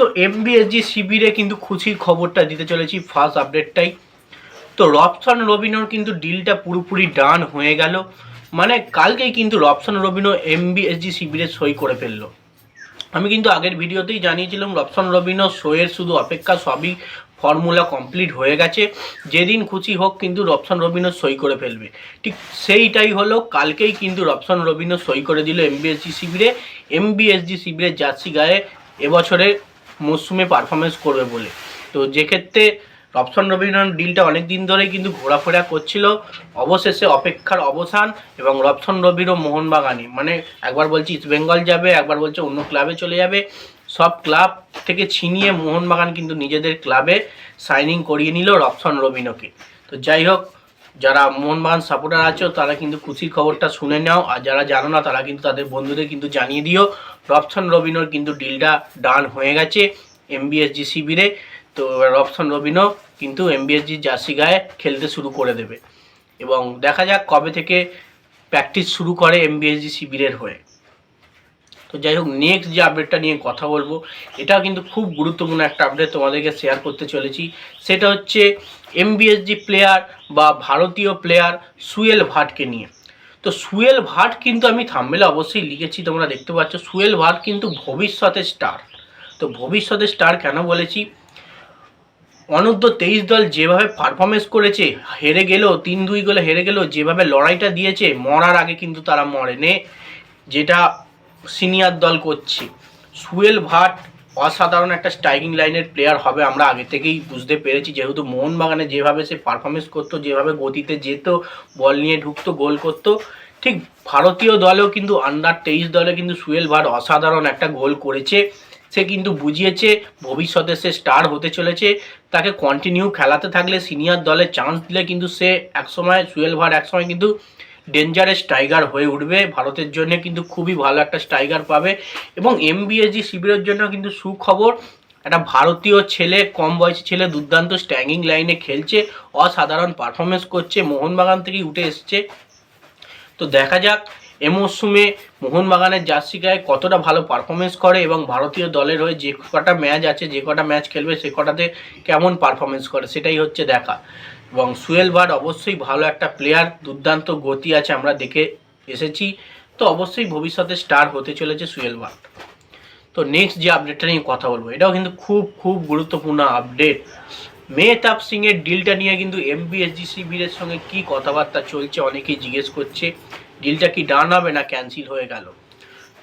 তো এমবিএসজি শিবিরে কিন্তু খুশির খবরটা দিতে চলেছি ফার্স্ট আপডেটটাই তো রবসন রবিনোর কিন্তু ডিলটা পুরোপুরি ডান হয়ে গেল। মানে কালকেই কিন্তু রবসন রবিনো এমবিএসজি শিবিরে সই করে ফেলল। আমি কিন্তু আগের ভিডিওতেই জানিয়েছিলাম রবসন রবিনো শোয়ের শুধু অপেক্ষা সবই ফর্মুলা কমপ্লিট হয়ে গেছে। যেদিন খুশি হোক কিন্তু রবসন রবিনো সই করে ফেলবে। ঠিক সেইটাই হলো, কালকেই কিন্তু রবসন রবিনো সই করে দিল এমবিএসজি শিবিরে এমবিএসজি শিবিরের জার্সি গায়ে এবছরে মরশুমে পারফরমেন্স করবে বলে। তো যে ক্ষেত্রে রবসন রবিনন ডিলটা অনেক দিন ধরেই কিন্তু ঘোরাফেরা করছিল। অবশেষে অপেক্ষার অবসান এবং রবসন রবিরও মোহনবাগানে মানে একবার বলছি ইস্ট বেঙ্গল যাবে, একবার বলছে অন্য ক্লাবে চলে যাবে। সব ক্লাব থেকে ছিনিয়ে মোহনবাগান কিন্তু নিজেদের ক্লাবে সাইনিং করিয়ে নিল রবসন রবিনোকে তো যাই হোক যারা মোহনবাগান সাপোর্টার আছো, তারা কিন্তু খুশির খবরটা শুনে নাও। আর যারা জানো না, তারা কিন্তু তাদের বন্ধুদের কিন্তু জানিয়ে দিও। রবসন রবিনোর কিন্তু ডিলটা ডান হয়ে গেছে এমবিএসজি শিবিরে। তো রবসন রবিনো কিন্তু এমবিএসজি জার্সি গায়ে খেলতে শুরু করে দেবে। এবং দেখা যাক কবে থেকে প্র্যাকটিস শুরু করে এমবিএসজি শিবিরের হয়ে। তো যাই হোক নেক্সট যে আপডেটটা নিয়ে কথা বলব এটাও কিন্তু খুব গুরুত্বপূর্ণ একটা আপডেট তোমাদেরকে শেয়ার করতে চলেছি। সেটা হচ্ছে এমবিএসজি প্লেয়ার বা ভারতীয় প্লেয়ার সুয়েল ভাটকে নিয়ে। তো সুয়েল ভাট কিন্তু আমি থাম্বেলে অবশ্যই লিখেছি, তোমরা দেখতে পাচ্ছ, সুয়েল ভাট কিন্তু ভবিষ্যতের স্টার তো ভবিষ্যতের স্টার কেন বলেছি? অনূর্ধ্ব তেইশ দল যেভাবে পারফরমেন্স করেছে, হেরে গেলেও, তিন দুই গোলে হেরে গেলেও, যেভাবে লড়াইটা দিয়েছে, মরার আগে কিন্তু তারা মরেনে। যেটা সিনিয়র দল করছে। সুয়েল ভাট অসাধারণ একটা স্ট্রাইকিং লাইনের প্লেয়ার হবে, আমরা আগে থেকেই বুঝতে পেরেছি। যেহেতু মোহনবাগানে যেভাবে সে পারফরমেন্স করতো, যেভাবে গতিতে যেত বল নিয়ে ঢুকতো, গোল করতো, ঠিক ভারতীয় দলেও কিন্তু আন্ডার তেইশ দলে কিন্তু সুয়েল ভাট অসাধারণ একটা গোল করেছে। সে কিন্তু বুঝিয়েছে, ভবিষ্যতে সে স্টার হতে চলেছে। তাকে কন্টিনিউ খেলাতে থাকলে সিনিয়র দলে চান্স দিলে কিন্তু সে একসময়, সুয়েল ভাট একসময় কিন্তু ডেঞ্জারেস স্ট্রাইগার হয়ে উঠবে। ভারতের জন্য কিন্তু খুবই ভালো একটা স্ট্রাইগার পাবে। এবং এম এমবিএসজি শিবিরের জন্য কিন্তু সুখবর, একটা ভারতীয় ছেলে, কম বয়সী ছেলে, দুর্দান্ত স্ট্যাঙ্গিং লাইনে খেলছে, অসাধারণ পারফরমেন্স করছে, মোহনবাগান থেকেই উঠে এসছে। তো দেখা যাক, এ মরশুমে মোহনবাগানের জার্সি গায়ে কতটা ভালো পারফরমেন্স করে এবং ভারতীয় দলের হয়ে যে কটা ম্যাচ আছে, যে কটা ম্যাচ খেলবে, সে কটাতে কেমন পারফরমেন্স করে, সেটাই হচ্ছে দেখা। এবং সুয়েল ভাট অবশ্যই ভালো একটা প্লেয়ার দুর্দান্ত গতি আছে, আমরা দেখে এসেছি। তো অবশ্যই ভবিষ্যতে স্টার হতে চলেছে সুয়েল ভাট। তো নেক্সট যে আপডেটটা নিয়ে কথা বলব, এটাও কিন্তু খুব খুব গুরুত্বপূর্ণ আপডেট মেহতাব সিং এর ডিলটা নিয়ে কিন্তু এমবিএসজি শিবিরের সঙ্গে কি কথাবার্তা চলছে অনেকেই জিজ্ঞেস করছে ডিলটা কি ডান হবে না ক্যান্সেল হয়ে গেল?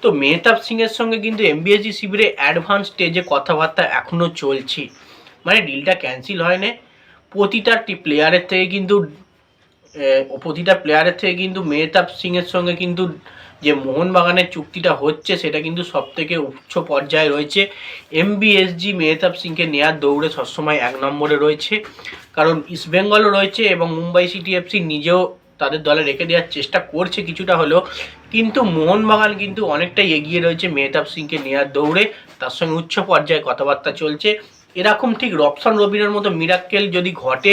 তো মেহতাব সিং এর সঙ্গে কিন্তু এমবিএসজি শিবিরে অ্যাডভান্স স্টেজে কথাবার্তা এখনও চলছে। মানে ডিলটা ক্যান্সেল হয় না প্রতিটা প্লেয়ারের থেকে কিন্তু প্রতিটা প্লেয়ারের থেকে কিন্তু মেহতাব সিং এর সঙ্গে কিন্তু যে মোহনবাগানের চুক্তিটা হচ্ছে, সেটা কিন্তু সব থেকে উচ্চ পর্যায়ে রয়েছে। এমবিএসজি মেহতাব সিংকে নেয়ার দৌড়ে সবসময় এক নম্বরে রয়েছে। কারণ ইস্টবেঙ্গলও রয়েছে এবং মুম্বাই সিটি এফসি নিজেও তাদের দলে রেখে দেওয়ার চেষ্টা করছে কিছুটা হলেও। কিন্তু মোহনবাগান কিন্তু অনেকটাই এগিয়ে রয়েছে মেহতাব সিংকে নেয়ার দৌড়ে। তার সঙ্গে উচ্চ পর্যায়ে কথাবার্তা চলছে। এরকম ঠিক রবসান রবিনের মতো মিরাক্কেল যদি ঘটে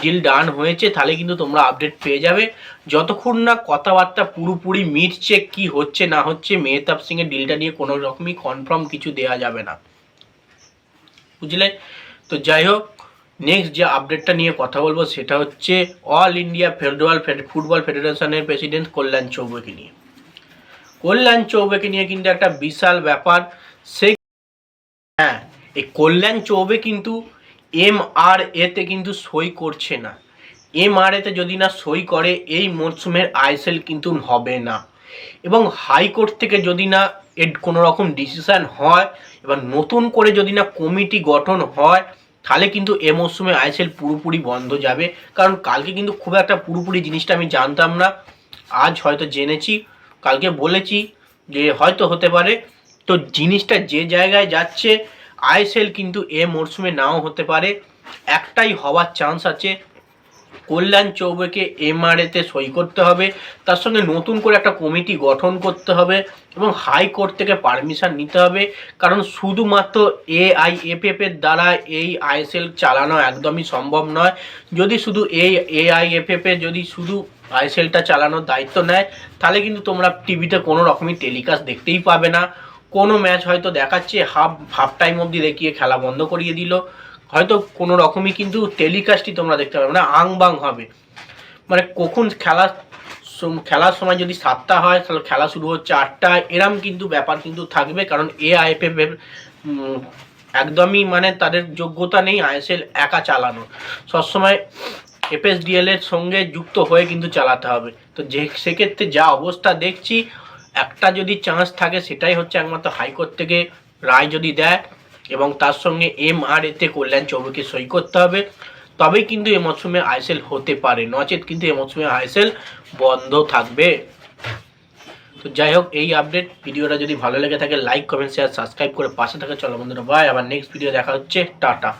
ডিল ডান হয়েছে, তাহলে কিন্তু তোমরা আপডেট পেয়ে যাবে। যতক্ষণ না কথাবার্তা পুরোপুরি মিটছে, কি হচ্ছে, না হচ্ছে, মেহতাব সিং এর ডিলটা নিয়ে কোনো রকমই কনফার্ম কিছু দেওয়া যাবে না। বুঝলে? তো যাই হোক নেক্সট যে আপডেটটা নিয়ে কথা বলব, সেটা হচ্ছে অল ইন্ডিয়া ফেডারেল ফুটবল ফেডারেশনের প্রেসিডেন্ট কল্যাণ চৌবেকে নিয়ে। কল্যাণ চৌবেকে নিয়ে কিন্তু একটা বিশাল ব্যাপার। সে হ্যাঁ এই কল্যাণ চৌবে কিন্তু এম আর এতে কিন্তু সই করছে না। এম আর এতে যদি না সই করে, এই মরশুমের আইএসএল কিন্তু হবে না। এবং হাইকোর্ট থেকে যদি না এর কোনো রকম ডিসিশান হয়, এবার নতুন করে যদি না কমিটি গঠন হয়, তাহলে কিন্তু এ মরশুমে আইএসএল পুরোপুরি বন্ধ যাবে। কারণ কালকে কিন্তু খুব একটা পুরোপুরি জিনিসটা আমি জানতাম না। আজ হয়তো জেনেছি, কালকে বলেছি যে হয়তো হতে পারে। তো জিনিসটা যে জায়গায় যাচ্ছে আইএসএল কিন্তু এ মরশুমে নাও হতে পারে। একটাই হওয়ার চান্স আছে। কল্যাণ চৌবেকে এমআরএতে সই করতে হবে। তার সঙ্গে নতুন করে একটা কমিটি গঠন করতে হবে এবং হাইকোর্ট থেকে পারমিশন নিতে হবে। কারণ শুধুমাত্র এআইএফএফ এর দ্বারা এই আইএসএল চালানো একদমই সম্ভব নয়। যদি শুধু এই এআইএফএফ এ যদি শুধু আইএসএলটা চালানোর দায়িত্ব নেয়, তাহলে কিন্তু তোমরা টিভিতে কোনো রকমই টেলিকাস্ট দেখতেই পাবে না। কোনো ম্যাচ হয়তো দেখাচ্ছে হাফ হাফ টাইম অবধি দেখিয়ে খেলা বন্ধ করিয়ে দিল। হয়তো কোনো রকমই কিন্তু টেলিকাস্টই তোমরা দেখতে পাবে আং বাং হবে। মানে কখন খেলা খেলার সময় যদি সাতটা হয়, তাহলে খেলা শুরু হচ্ছে আটটায় এরম কিন্তু ব্যাপার কিন্তু থাকবে, কারণ এ আইএফএফ একদমই মানে তাদের যোগ্যতা নেই আইএসএল একা চালানো সবসময় এফএসডিএল এর সঙ্গে যুক্ত হয়ে কিন্তু চালাতে হবে। তো যে, সেক্ষেত্রে যা অবস্থা দেখছি একটা যদি চান্স থাকে, সেটাই হচ্ছে একমাত্র হাইকোর্ট থেকে রায় যদি দেয় এবং তার সঙ্গে এম আর এতে কল্যাণ চৌবেকে সই করতে হবে। তবেই কিন্তু এ মরশুমে আইএসএল হতে পারে। নচেত কিন্তু এ মরশুমে আইএসএল বন্ধ থাকবে। তো যাই হোক, এই আপডেট ভিডিওটা যদি ভালো লেগে থাকে লাইক কমেন্ট শেয়ার সাবস্ক্রাইব করে পাশে থাকে চলো বন্ধুরা বাই আবার নেক্সট ভিডিও দেখা হচ্ছে। টাটা।